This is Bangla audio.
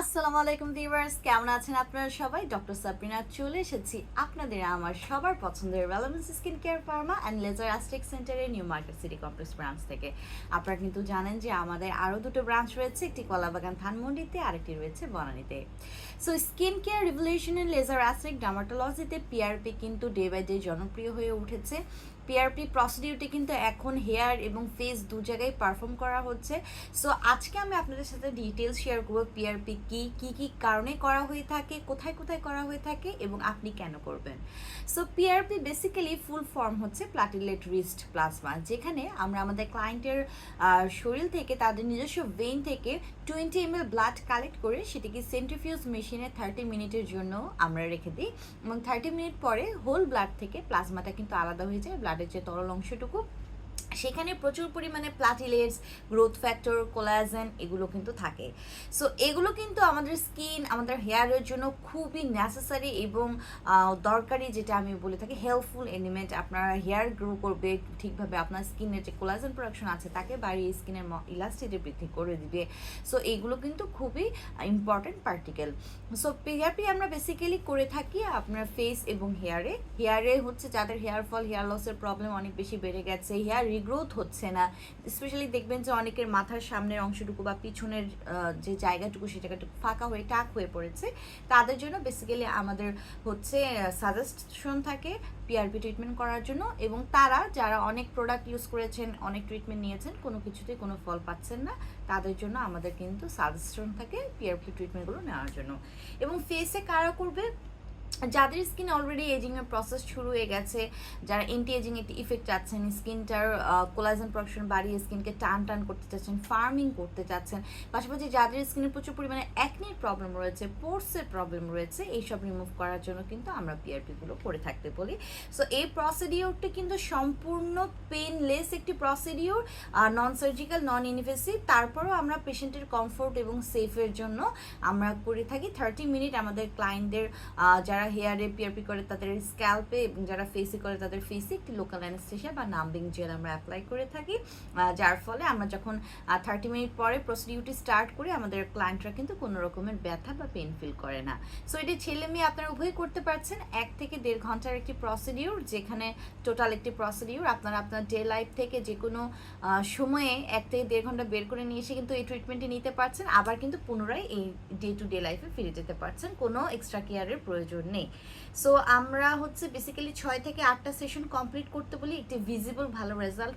আসসালামু আলাইকুম ভিউয়ার্স, কেমন আছেন আপনারা সবাই? ডক্টর সাবরিনা চলে এসেছি আপনাদের আমার সবার পছন্দের relevance skin care pharma and laser aesthetic সেন্টারের new market city complex branch থেকে। আপনারা কিন্তু জানেন যে আমাদের আরও দুটো ব্রাঞ্চ রয়েছে, একটি কলাবাগান ধানমন্ডিতে, আরেকটি রয়েছে বনানীতে। সো স্কিন কেয়ার রিভলিউশনের লেজার অ্যাস্টিক ডার্মাটোলজিতে পিআরপি কিন্তু ডে বাই ডে জনপ্রিয় হয়ে উঠেছে। পিআরপি প্রসিডিউরটি কিন্তু এখন হেয়ার এবং ফেস দু জায়গায় পারফর্ম করা হচ্ছে। সো আজকে আমি আপনাদের সাথে ডিটেলস শেয়ার করব পিআরপি কি কি কি কারণে করা হয়ে থাকে, কোথায় কোথায় করা হয়ে থাকে এবং আপনি কেন করবেন? So PRP basically full form হচ্ছে প্লাটিলেট রিস্ট প্লাজমা যেখানে আমরা আমাদের ক্লায়েন্টের শরীর থেকে, তাদের নিজস্ব ভেইন থেকে টোয়েন্টি এম ব্লাড কালেক্ট করে সেটিকে সেন্ট্রিফিউজ মেশিনে থার্টি মিনিটের জন্য আমরা রেখে দিই এবং থার্টি মিনিট পরে হোল ব্লাড থেকে প্লাজমাটা কিন্তু আলাদা হয়ে যায় ব্লাডের যে তরল অংশটুকু। সেখানে প্রচুর পরিমাণে প্লাটিলেটস গ্রোথ ফ্যাক্টর কোলাজেন এগুলো কিন্তু থাকে। সো এগুলো কিন্তু আমাদের স্কিন আমাদের হেয়ারের জন্য খুবই নেসেসারি এবং দরকারি যেটা আমি বলে থাকি হেল্পফুল এলিমেন্ট আপনার হেয়ার গ্রো করবে, ঠিকভাবে আপনার স্কিনের যে কোলাজেন প্রোডাকশন আছে, তাকে বাড়িয়ে স্কিনের ইলাস্টিটি বৃদ্ধি করে দিবে। সো এইগুলো কিন্তু খুবই ইম্পর্টেন্ট পার্টিকেল সো পিআরপি আমরা বেসিক্যালি করে থাকি আপনার ফেস এবং হেয়ারে হেয়ারে হচ্ছে যাদের হেয়ার ফল হেয়ার লসের প্রবলেম অনেক বেশি বেড়ে গেছে। হেয়ার রিগ্রোথ হচ্ছে না। স্পেশালি দেখবেন যে অনেকের মাথার সামনের অংশটুকু বা পিছনের যে জায়গাটুকু সে জায়গাটুকু ফাঁকা হয়ে, টাক হয়ে পড়েছে। তাদের জন্য বেসিক্যালি আমাদের হচ্ছে সাজেশন থাকে পিআরপি ট্রিটমেন্ট করার জন্য এবং তারা যারা অনেক প্রোডাক্ট ইউজ করেছেন, অনেক ট্রিটমেন্ট নিয়েছেন, কোনো কিছুতেই কোনো ফল পাচ্ছেন না, তাদের জন্য আমাদের কিন্তু সাজেশন থাকে পিআরপি ট্রিটমেন্টগুলো নেওয়ার জন্য। এবং ফেসে কারা করবে? যাদের স্কিন অলরেডি এজিং এর প্রসেস শুরু হয়ে গেছে, যারা এন্টি এজিং ইফেক্ট চাচ্ছেন স্কিনটার কোলাজেন প্রোডাকশন বাড়িয়ে স্কিনকে টান টান করতে চাচ্ছেন ফার্মিং করতে চাচ্ছেন, পাশাপাশি যাদের স্কিনে প্রচুর পরিমাণে একনির প্রবলেম রয়েছে পোর্সের প্রবলেম রয়েছে, এইসব রিমুভ করার জন্য কিন্তু আমরা পিআরপি গুলো করে থাকতে বলি। সো এই প্রসিডিওরটি কিন্তু সম্পূর্ণ পেনলেস একটি procedure non surgical non invasive তারপরেও আমরা পেশেন্টের কমফোর্ট এবং সেফের জন্য আমরা করে থাকি। থার্টি মিনিট আমাদের ক্লায়েন্টদের যারা হেয়ারে পিআরপি করে তাদের স্ক্যাল্পে, এবং যারা ফেসে করে তাদের ফেসে একটি লোকাল অ্যানেস্থেশিয়া বা নাম্বিং জেল আমরা অ্যাপ্লাই করে থাকি। যার ফলে আমরা যখন থার্টি মিনিট পরে প্রসিডিউটি স্টার্ট করি, আমাদের ক্লায়েন্টরা কিন্তু কোনো রকমের ব্যথা বা পেন ফিল করে না। সো এটি ছেলে মেয়ে আপনারা উভয় করতে পারছেন। এক থেকে দেড় ঘণ্টার একটি প্রসিডিউর যেখানে টোটাল একটি প্রসিডিউর আপনারা আপনার ডে লাইফ থেকে যে কোনো সময়ে এক থেকে দেড় ঘণ্টা বের করে নিয়ে এসে কিন্তু এই ট্রিটমেন্টটি নিতে পারছেন। আবার কিন্তু পুনরায় এই ডে টু ডে লাইফে ফিরে যেতে পারছেন। কোনো এক্সট্রা কেয়ারের প্রয়োজন নেই। সো আমরা হচ্ছে বেসিক্যালি ছয় থেকে আটটা সেশন কমপ্লিট করতে বলি, একটি ভিজিবল ভালো রেজাল্ট